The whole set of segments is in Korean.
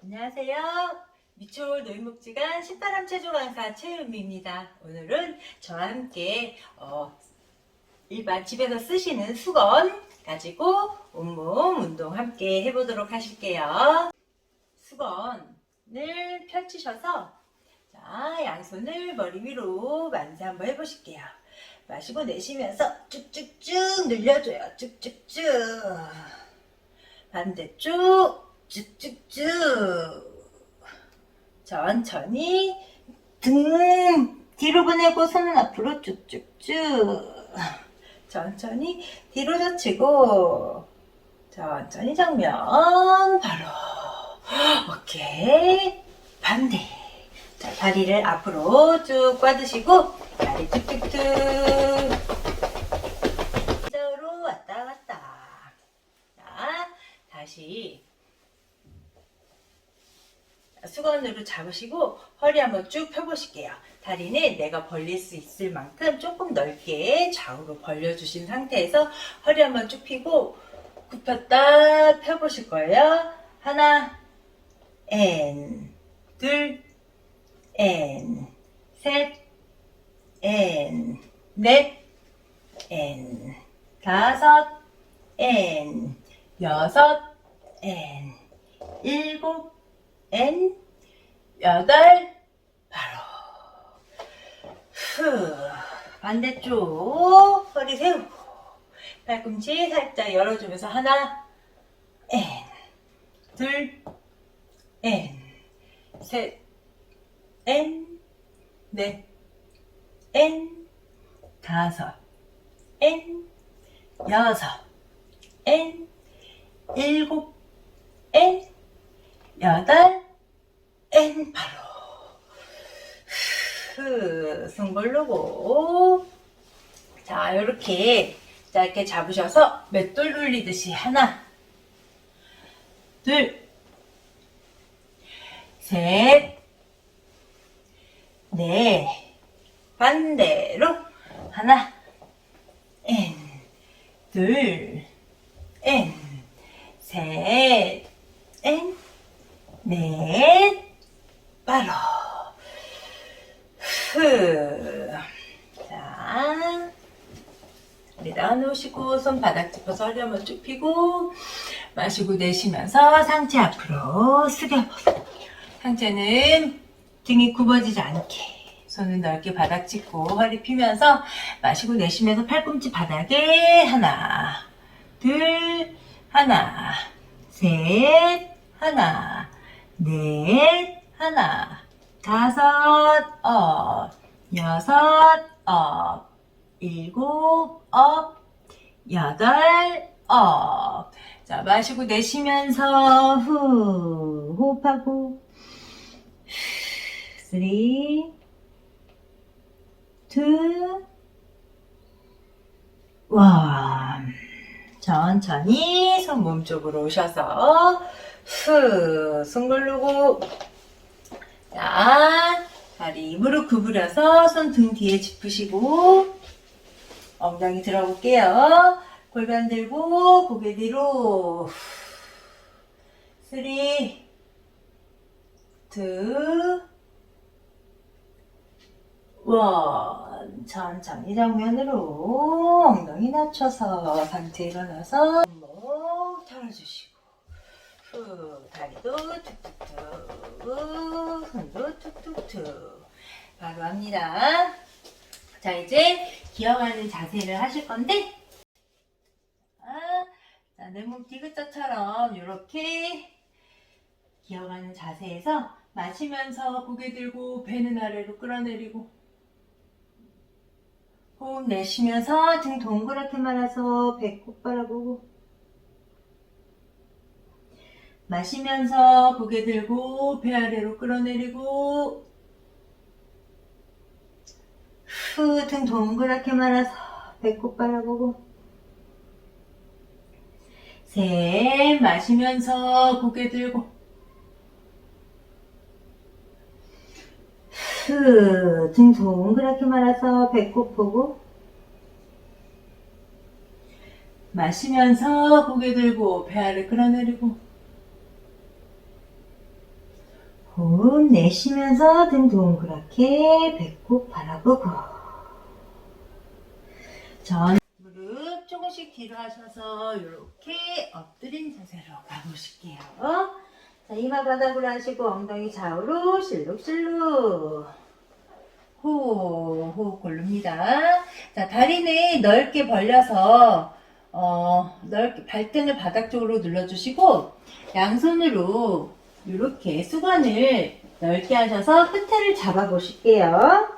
안녕하세요. 미추홀 노인목지간 신바람 체조 강사 최은미입니다. 오늘은 저와 함께 어, 일반 집에서 쓰시는 수건 가지고 온몸 운동 함께 해보도록 하실게요. 수건을 펼치셔서 자, 양손을 머리 위로 만세 한번 해보실게요. 마시고 내쉬면서 쭉쭉쭉 늘려줘요. 쭉쭉쭉. 반대쪽 쭉쭉쭉. 천천히. 등. 뒤로 보내고 손은 앞으로 쭉쭉쭉. 천천히 뒤로 젖히고. 천천히 정면. 바로. 오케이. 반대. 자 다리를 앞으로 쭉 꽈드시고 다리 툭툭툭 이쪽으로 왔다 갔다. 자 다시 수건으로 잡으시고 허리 한번 쭉 펴보실게요. 다리는 내가 벌릴 수 있을 만큼 조금 넓게 좌우로 벌려주신 상태에서 허리 한번 쭉 펴고 굽혔다 펴보실 거예요. 하나, 엔, 둘, 엔, 셋, 엔, 넷, 엔, 다섯, 엔, 여섯, 엔, 일곱, 엔, 여덟, 바로. 후. 반대쪽 허리 세우고 팔꿈치 살짝 열어주면서 하나, 엔, 둘, 엔, 셋, 엔, 넷, 엔, 다섯, 엔, 여섯, 엔, 일곱, 엔, 여덟, 엔 바로. 고르고. 자 이렇게 짧게 잡으셔서 맷돌 돌리듯이 하나 둘셋넷 반대로 하나 엔 둘, 엔, 셋, 엔, 넷, 바로. 후. 자. 우리 나눠놓으시고, 손 바닥 짚어서 허리 한번 쭉 펴고, 마시고 내쉬면서 상체 앞으로 숙여보세요. 상체는 등이 굽어지지 않게. 손을 넓게 바닥 짚고 허리 펴면서 마시고 내쉬면서 팔꿈치 바닥에 하나, 둘, 하나, 셋, 하나, 넷, 하나, 다섯, 업, 여섯, 업, 일곱, 업, 여덟, 업. 자, 마시고 내쉬면서 후, 호흡하고, 쓰리, 투, 원. 천천히 손 몸 쪽으로 오셔서 후, 숨 고르고. 자, 다리 무릎 구부려서 손 등 뒤에 짚으시고 엉덩이 들어볼게요. 골반 들고 고개 뒤로. 쓰리 투 원, 천천히 정면으로 엉덩이 낮춰서 상체 일어나서 목 털어주시고 후, 다리도 툭툭툭 손도 툭툭툭. 바로 합니다. 자 이제 기어가는 자세를 하실 건데 아, 자, 내 몸 디귿자처럼 이렇게 기어가는 자세에서 마시면서 고개 들고 배는 아래로 끌어내리고 호흡 내쉬면서 등 동그랗게 말아서 배꼽 바라보고. 마시면서 고개 들고 배 아래로 끌어내리고. 후 등 동그랗게 말아서 배꼽 바라보고. 셋 마시면서 고개 들고 후, 등 동그랗게 말아서 배꼽 보고 마시면서 고개 들고 배 아래 끌어내리고 호흡 내쉬면서 등 동그랗게 배꼽 바라보고 전 무릎 조금씩 뒤로 하셔서 이렇게 엎드린 자세로 가보실게요. 자, 이마 바닥으로 하시고 엉덩이 좌우로 실룩실룩 호흡, 호흡 고릅니다. 자, 다리는 넓게 벌려서 어, 넓게 발등을 바닥 쪽으로 눌러주시고 양손으로 이렇게 수건을 넓게 하셔서 끝에를 잡아 보실게요.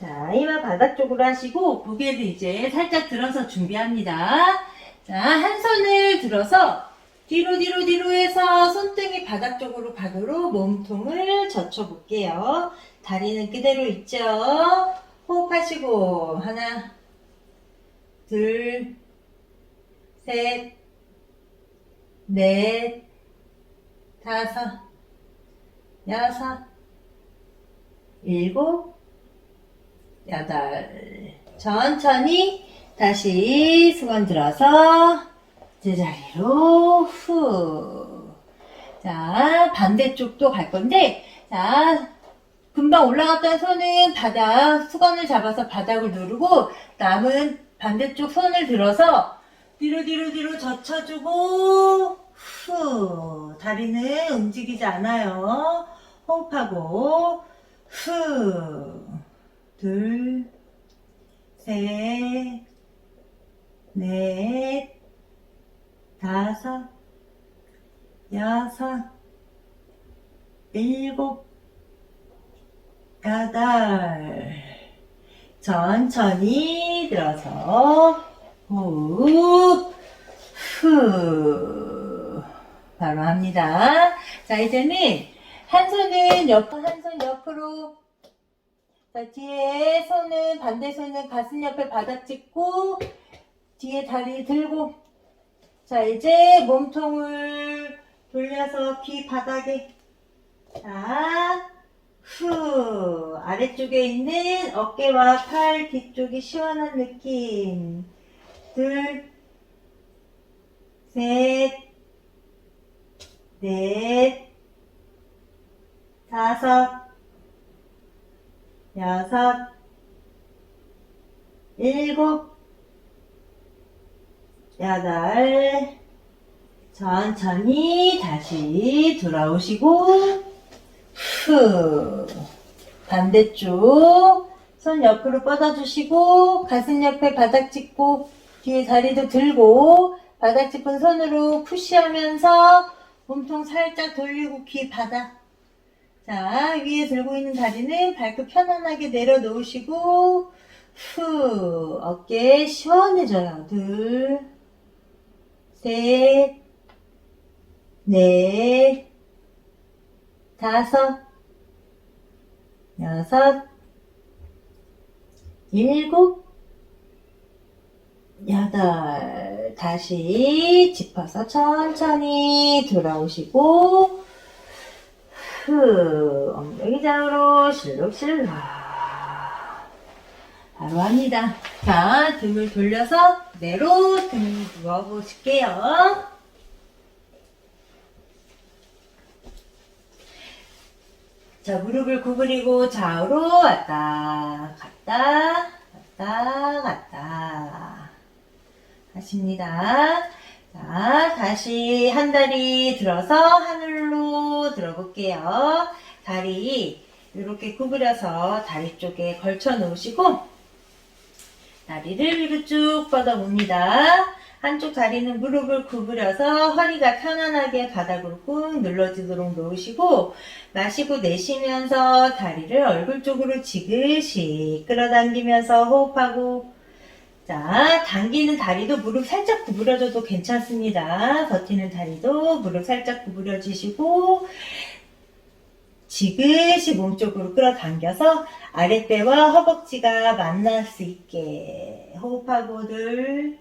자, 이마 바닥 쪽으로 하시고 고개를 이제 살짝 들어서 준비합니다. 자, 한 손을 들어서 뒤로 뒤로 뒤로 해서 손등이 바닥 쪽으로 가도록 몸통을 젖혀 볼게요. 다리는 그대로 있죠? 호흡하시고 하나 둘 셋, 넷, 다섯, 여섯, 일곱, 여덟. 천천히 다시 수건 들어서 제자리로? 후. 자, 반대쪽도 갈 건데, 자, 금방 올라갔던 손은 바닥, 수건을 잡아서 바닥을 누르고, 남은 반대쪽 손을 들어서 뒤로 뒤로 뒤로 젖혀주고 후. 다리는 움직이지 않아요. 호흡하고 후 둘 셋 넷 다섯 여섯 일곱 여덟 천천히 들어서 후, 후. 바로 합니다. 자, 이제는 한 손은 옆, 한손 옆으로. 자, 뒤에 손은, 반대 손은 가슴 옆에 바닥 찍고, 뒤에 다리 들고. 자, 이제 몸통을 돌려서 귀 바닥에. 자, 후. 아래쪽에 있는 어깨와 팔 뒤쪽이 시원한 느낌. 둘, 셋, 넷, 다섯, 여섯, 일곱, 여덟, 천천히 다시 돌아오시고, 후, 반대쪽, 손 옆으로 뻗어주시고, 가슴 옆에 바닥 찍고, 뒤에 다리도 들고 바닥 짚은 손으로 푸시하면서 몸통 살짝 돌리고 귀 바닥 자 위에 들고 있는 다리는 발끝 편안하게 내려놓으시고 후. 어깨 시원해져요. 둘 셋 넷 다섯 여섯 일곱 여덟. 다시 짚어서 천천히 돌아오시고 후 엉덩이 좌우로 실룩실룩. 바로 합니다. 자 등을 돌려서 내로 등 누워 보실게요 자 무릎을 구부리고 좌우로 왔다 갔다 왔다 갔다 하십니다. 자, 다시 한 다리 들어서 하늘로 들어볼게요. 다리 이렇게 구부려서 다리 쪽에 걸쳐 놓으시고 다리를 위로 쭉 뻗어 봅니다. 한쪽 다리는 무릎을 구부려서 허리가 편안하게 바닥으로 꾹 눌러지도록 놓으시고 마시고 내쉬면서 다리를 얼굴 쪽으로 지그시 끌어당기면서 호흡하고 자, 당기는 다리도 무릎 살짝 구부려줘도 괜찮습니다. 버티는 다리도 무릎 살짝 구부려 주시고 지그시 몸쪽으로 끌어당겨서 아랫배와 허벅지가 만날 수 있게 호흡하고 둘,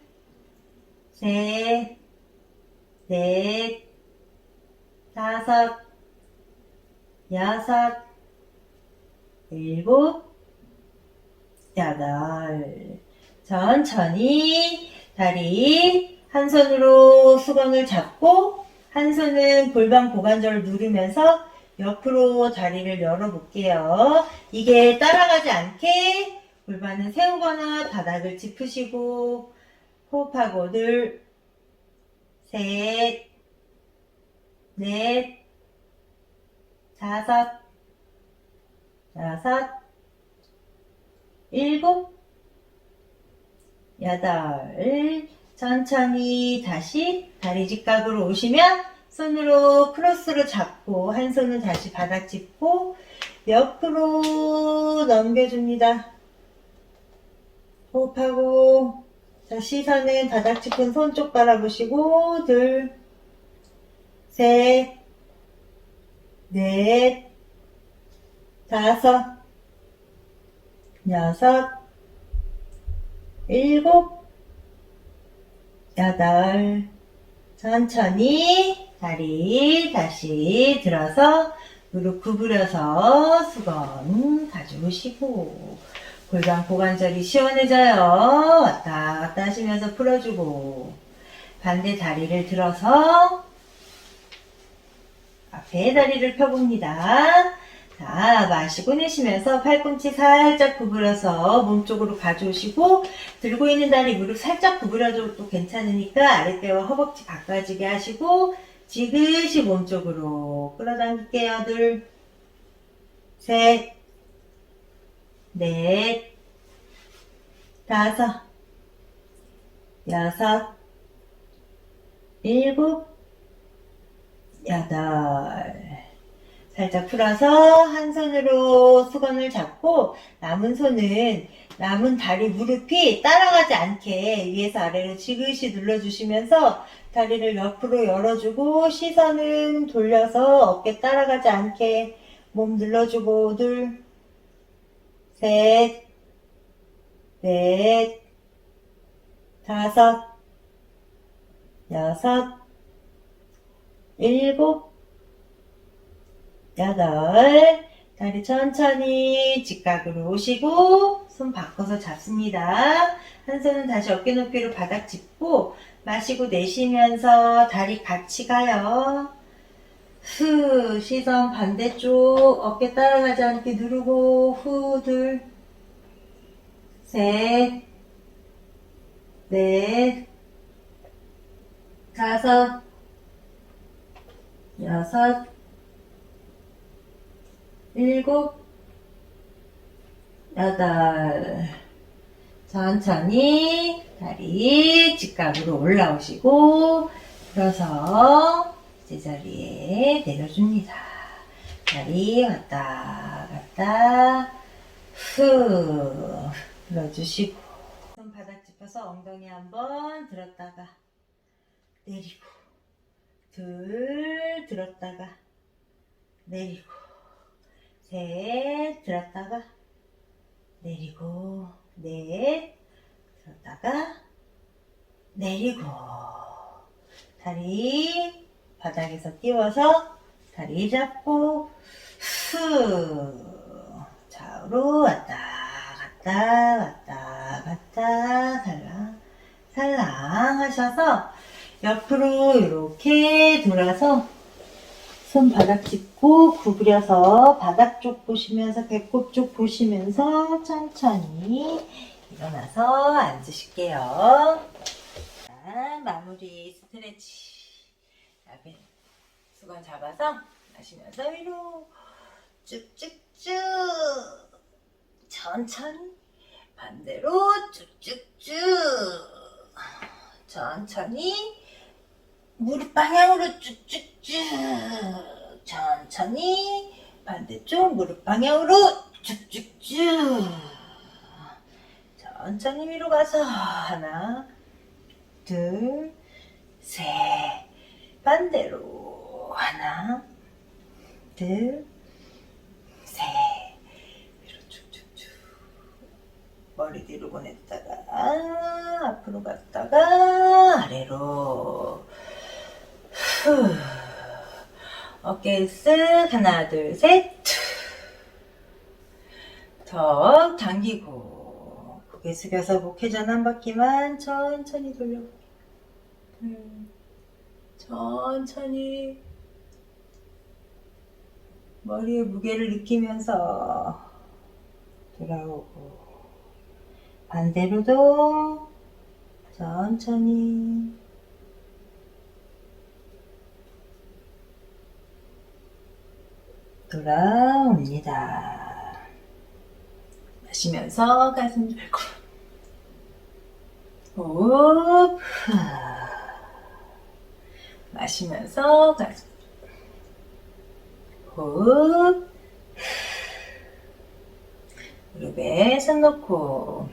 셋, 넷, 다섯, 여섯, 일곱, 여덟. 천천히 다리 한 손으로 수건을 잡고 한 손은 골반 고관절을 누르면서 옆으로 다리를 열어볼게요. 이게 따라가지 않게 골반은 세우거나 바닥을 짚으시고 호흡하고 둘, 셋, 넷, 다섯, 여섯, 일곱, 여덟, 천천히 다시 다리 직각으로 오시면 손으로 크로스로 잡고 한 손은 다시 바닥 짚고 옆으로 넘겨줍니다. 호흡하고 자 시선은 바닥 짚은 손 쪽 바라보시고 둘, 셋, 넷, 다섯, 여섯, 일곱, 여덟, 천천히 다리 다시 들어서 무릎 구부려서 수건 가져오시고 골반 고관절이 시원해져요. 왔다 갔다 하시면서 풀어주고 반대 다리를 들어서 앞에 다리를 펴봅니다. 자, 마시고 내쉬면서 팔꿈치 살짝 구부려서 몸쪽으로 가져오시고 들고 있는 다리 무릎 살짝 구부려줘도 괜찮으니까 아랫배와 허벅지 가까워지게 하시고 지그시 몸쪽으로 끌어당길게요. 둘, 셋, 넷, 다섯, 여섯, 일곱, 여덟. 살짝 풀어서 한 손으로 수건을 잡고 남은 손은 남은 다리 무릎이 따라가지 않게 위에서 아래로 지그시 눌러주시면서 다리를 옆으로 열어주고 시선은 돌려서 어깨 따라가지 않게 몸 눌러주고 둘, 셋, 넷, 다섯, 여섯, 일곱, 여덟, 다리 천천히 직각으로 오시고 손 바꿔서 잡습니다. 한 손은 다시 어깨 높이로 바닥 짚고 마시고 내쉬면서 다리 같이 가요. 후 시선 반대쪽 어깨 따라가지 않게 누르고 후 둘, 셋, 넷, 다섯, 여섯, 일곱, 여덟. 천천히 다리 직각으로 올라오시고, 들어서 제자리에 내려줍니다. 다리 왔다 갔다 후 들어주시고 손 바닥 짚어서 엉덩이 한번 들었다가 내리고 둘 들었다가 내리고 셋 들었다가 내리고 넷 들었다가 내리고. 다리 바닥에서 띄워서 다리 잡고 후. 좌우로 왔다 갔다 왔다 갔다 살랑 살랑 하셔서 옆으로 이렇게 돌아서 손 바닥 짚고 구부려서 바닥 쪽 보시면서 배꼽 쪽 보시면서 천천히 일어나서 앉으실게요. 자, 마무리 스트레치. 수건 잡아서 마시면서 위로 쭉쭉쭉 천천히 반대로 쭉쭉쭉 천천히 무릎 방향으로 쭉쭉쭉. 천천히 반대쪽 무릎 방향으로 쭉쭉쭉. 천천히 위로 가서 하나 둘 셋. 반대로 하나 둘 셋. 위로 쭉쭉쭉. 머리 뒤로 보냈다가 앞으로 갔다가 아래로 후. 어깨 쓱 하나 둘 셋 턱 당기고 고개 숙여서 목회전 한 바퀴만 천천히 돌려볼게요. 둘 천천히. 머리의 무게를 느끼면서 돌아오고 반대로도 천천히 돌아옵니다. 마시면서 가슴 들고 호흡 후. 마시면서 가슴 호흡 무릎에 손 놓고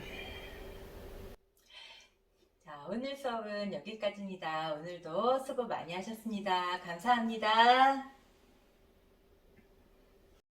자 오늘 수업은 여기까지입니다. 오늘도 수고 많이 하셨습니다. 감사합니다.